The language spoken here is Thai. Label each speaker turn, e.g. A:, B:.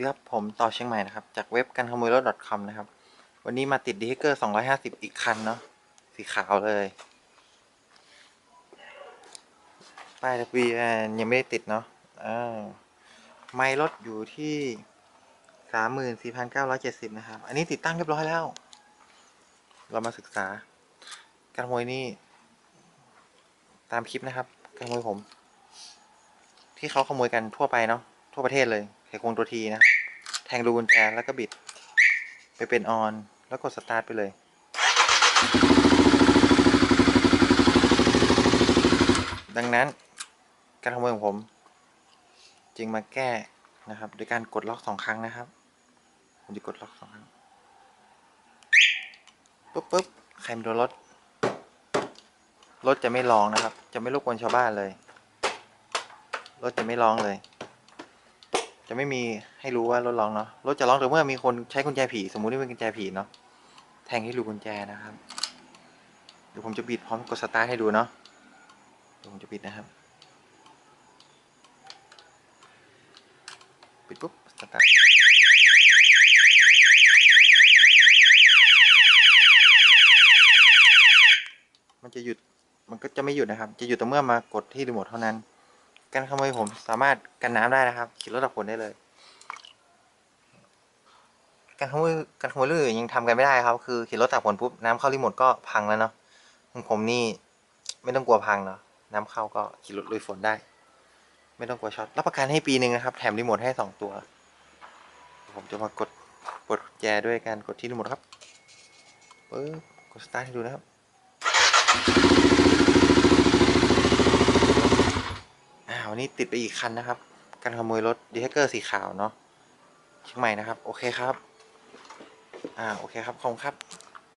A: ดีครับผมต่อเชียงใหม่นะครับ จากเว็บกันขโมยรถ .com นะครับ วันนี้มาติดดีเฮเกอร์250 อีกคันเนาะสีขาวเลย ป้ายทะเบียนยังไม่ได้ติดเนาะอ่าไม่รถอยู่ที่ 34,970 นะครับ อันนี้ติดตั้งเรียบร้อยแล้ว เรามาศึกษา การขโมยนี่ ตามคลิปนะครับการขโมยผม ที่เขาขโมยกันทั่วไปเนาะทั่วประเทศเลย ไขควงตัวทีนะครับแทงรูกุญแจแล้วก็บิด ไปเป็นออนแล้วกดสตาร์ทไปเลย ดังนั้นการขโมยของผม จึงมาแก้นะครับโดยการกดล็อกสองครั้งนะครับ ผมจะกดล็อกสองครั้งปุ๊บปุ๊บใครมาดนรถ รถจะไม่ร้องนะครับ จะไม่รบกวนชาวบ้านเลย รถจะไม่ร้องเลย จะไม่มีให้รู้ว่ารถร้องเนาะรถจะร้องแต่เมื่อมีคนใช้กุญแจผีสมมุติว่าเป็นกุญแจผีเนาะแทงให้รูกุญแจนะครับเดี๋ยวผมจะบิดพร้อมกดสตาร์ทให้ดูเนาะเดี๋ยวผมจะบิดนะครับปิดปุ๊บสตาร์ทมันจะหยุดมันก็จะไม่หยุดนะครับ จะหยุดแต่เมื่อมากดที่รีโมทเท่านั้น การขโมยผมสามารถกันน้ำได้นะครับขี่รถดับฝนได้เลย การขโมยการขโมยเรื่องอื่นยังทำกันไม่ได้ครับ คือขี่รถตากฝนปุ๊บน้ำเข้ารีโมทก็พังแล้วเนาะของผมนี่ไม่ต้องกลัวพังเนาะน้ำเข้าก็ขี่รถลุยฝนได้ ไม่ต้องกลัวช็อตรับประกันให้ปีหนึ่งนะครับ แถมรีโมทให้สองตัว ผมจะมากดกดกุญแจด้วยการกดที่รีโมทครับปึ๊บกดสตาร์ทให้ดูนะครับ อ่าวั นี้ติดไปอีกคันนะครับ การขโมยรถดีเทเกอร์สีขาวเนาะเชียงใหม่นะครับ โอเคครับ อ่า โอเคครับ ขอบคุณครับ